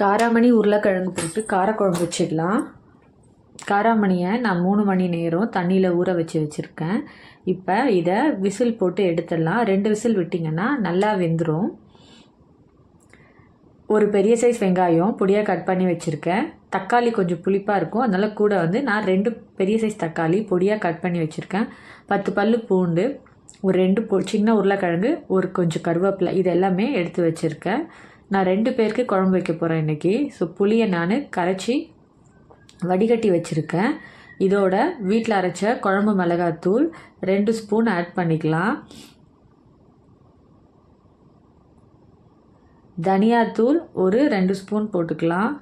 காராமணி உருளைக்கிழங்கு போட்டு காரக்குழம்பு வச்சிடலாம். காராமணியை நான் மூணு மணி நேரம் தண்ணியில் ஊற வச்சு வச்சுருக்கேன். இப்போ இதை விசில் போட்டு எடுத்துடலாம். ரெண்டு விசில் விட்டிங்கன்னா நல்லா வெந்துடும் ஒரு பெரிய சைஸ் வெங்காயம் பொடியாக கட் பண்ணி வச்சுருக்கேன். தக்காளி கொஞ்சம் புளிப்பாக இருக்கும். அதனால் கூட வந்து நான் ரெண்டு பெரிய சைஸ் தக்காளி பொடியாக கட் பண்ணி வச்சுருக்கேன். பத்து பல் பூண்டு ஒரு ரெண்டு பொ சின்ன உருளைக்கிழங்கு ஒரு கொஞ்சம் கருவேப்பிலை இது எல்லாமே எடுத்து வச்சுருக்கேன். நான் ரெண்டு பேருக்கு குழம்பு வைக்க போகிறேன் இன்றைக்கி ஸோ புளியை நான் கரைச்சி வடிகட்டி வச்சுருக்கேன். இதோட வீட்டில் அரைச்ச குழம்பு மிளகாத்தூள் ரெண்டு ஸ்பூன் ஆட் பண்ணிக்கலாம். தனியாத்தூள் ஒரு ரெண்டு ஸ்பூன் போட்டுக்கலாம்.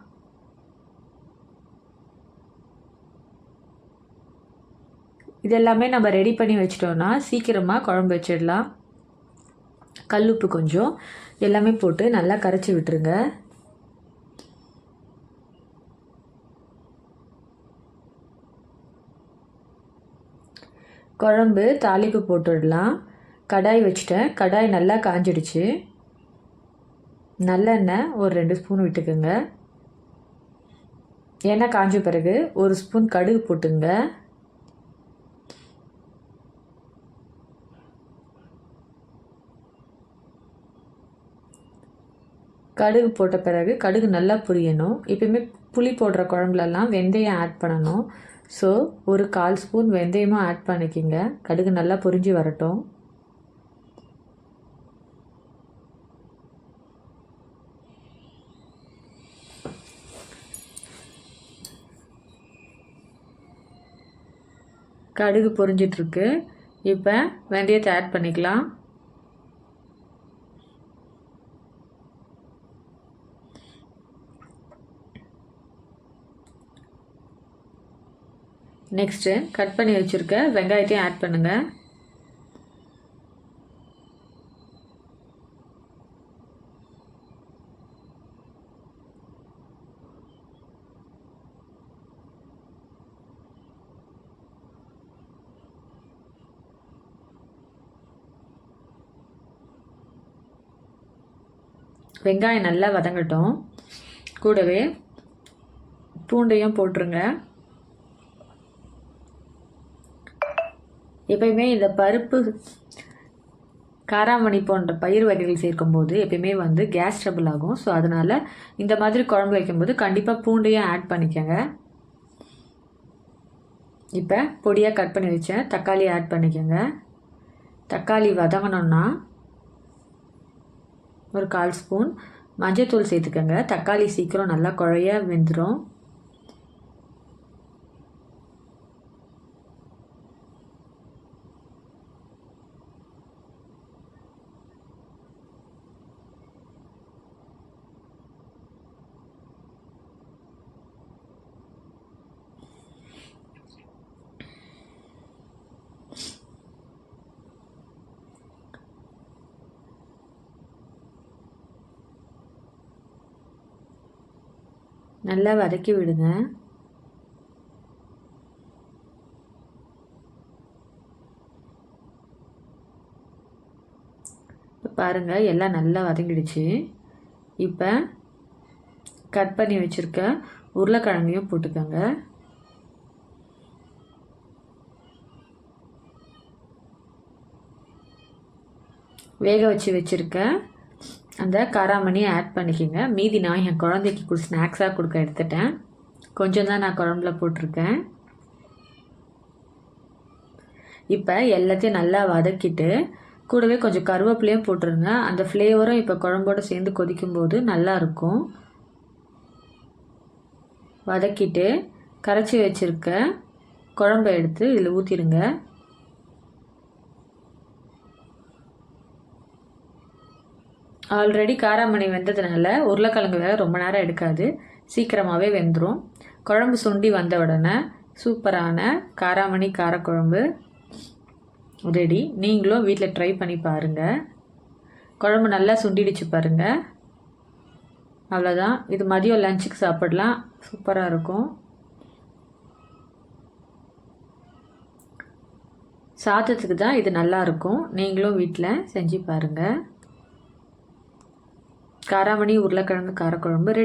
இதெல்லாமே நம்ம ரெடி பண்ணி வச்சிட்டோன்னா சீக்கிரமாக குழம்பு வச்சிடலாம். கல்லுப்பு கொஞ்சம். எல்லாமே போட்டு நல்லா கரைச்சி விட்டுருங்க. குழம்பு தாளிப்பு போட்டுடலாம். கடாய் வச்சுட்டேன். கடாய் நல்லா காஞ்சிடுச்சு. நல்லெண்ணெய் ஒரு ரெண்டு ஸ்பூன் விட்டுக்குங்க. எண்ணெய் காஞ்ச பிறகு ஒரு ஸ்பூன் கடுகு போட்டுங்க. கடுகு போட்ட பிறகு கடுகு நல்லா புரியணும். எப்பயுமே புளி போடுற குழம்புலலாம் வெந்தயம் ஆட் பண்ணணும். ஸோ ஒரு கால் ஸ்பூன் வெந்தயமும் ஆட் பண்ணிக்கிங்க. கடுகு நல்லா பொரிஞ்சு வரட்டும். கடுகு பொரிஞ்சிட்ருக்கு. இப்போ வெந்தயத்தை ஆட் பண்ணிக்கலாம். நெக்ஸ்ட்டு கட் பண்ணி வச்சுருக்க வெங்காயத்தையும் ஆட் பண்ணுங்கள் வெங்காயம் நல்லா வதங்கட்டும். கூடவே பூண்டையும் போட்டுருங்க. எப்பயுமே இந்த பருப்பு காராமணி போன்ற பயிர் வகைகள் சேர்க்கும்போது எப்பயுமே வந்து கேஸ் ட்ரபிள் ஆகும். ஸோ அதனால் இந்த மாதிரி குழம்பு வைக்கும்போது கண்டிப்பாக பூண்டையும் ஆட் பண்ணிக்கோங்க. இப்போ பொடியாக கட் பண்ணி வச்சேன் தக்காளி ஆட் பண்ணிக்கோங்க. தக்காளி வதங்கணுன்னா ஒரு கால் ஸ்பூன் மஞ்சத்தூள் சேர்த்துக்கோங்க. தக்காளி சீக்கிரம் நல்லா குழைய வெந்துடும் நல்லா வதக்கி விடுங்க. பாருங்கள் எல்லாம் நல்லா வதங்கிடுச்சு. இப்போ கட் பண்ணி வச்சுருக்க உருளைக்கிழங்கையும் போட்டுக்கோங்க. வேக வச்சு வச்சுருக்கேன் அந்த காராமணியை ஆட் பண்ணிக்கோங்க. மீதி நான் என் குழந்தைக்கு கொடு ஸ்நாக்ஸாக கொடுக்க எடுத்துட்டேன். கொஞ்சம் தான் நான் குழம்புல போட்டிருக்கேன். இப்போ எல்லாத்தையும் நல்லா வதக்கிட்டு கூடவே கொஞ்சம் கருவேப்பிலையும் போட்டுருங்க. அந்த ஃப்ளேவரும் இப்போ குழம்போடு சேர்ந்து கொதிக்கும்போது நல்லாயிருக்கும் வதக்கிட்டு கரைச்சி வச்சுருக்க குழம்பை எடுத்து இதில் ஊற்றிடுங்க ஆல்ரெடி காராமணி வெந்ததுனால உருளைக்கிழங்கு வேக ரொம்ப நேரம் எடுக்காது. சீக்கிரமாகவே வெந்துடும் குழம்பு சுண்டி வந்த உடனே சூப்பரான காராமணி காரக்குழம்பு ரெடி நீங்களும் வீட்டில் ட்ரை பண்ணி பாருங்கள் குழம்பு நல்லா சுண்டிடுச்சு பாருங்கள் அவ்வளோதான் இது மதியம் லஞ்சுக்கு சாப்பிடலாம். சூப்பராக இருக்கும். சாதத்துக்கு தான் இது நல்லாயிருக்கும் நீங்களும் வீட்டில் செஞ்சு பாருங்கள் காராமணி உருளைக்கிழங்கு காரக்குழம்பு ரெடி.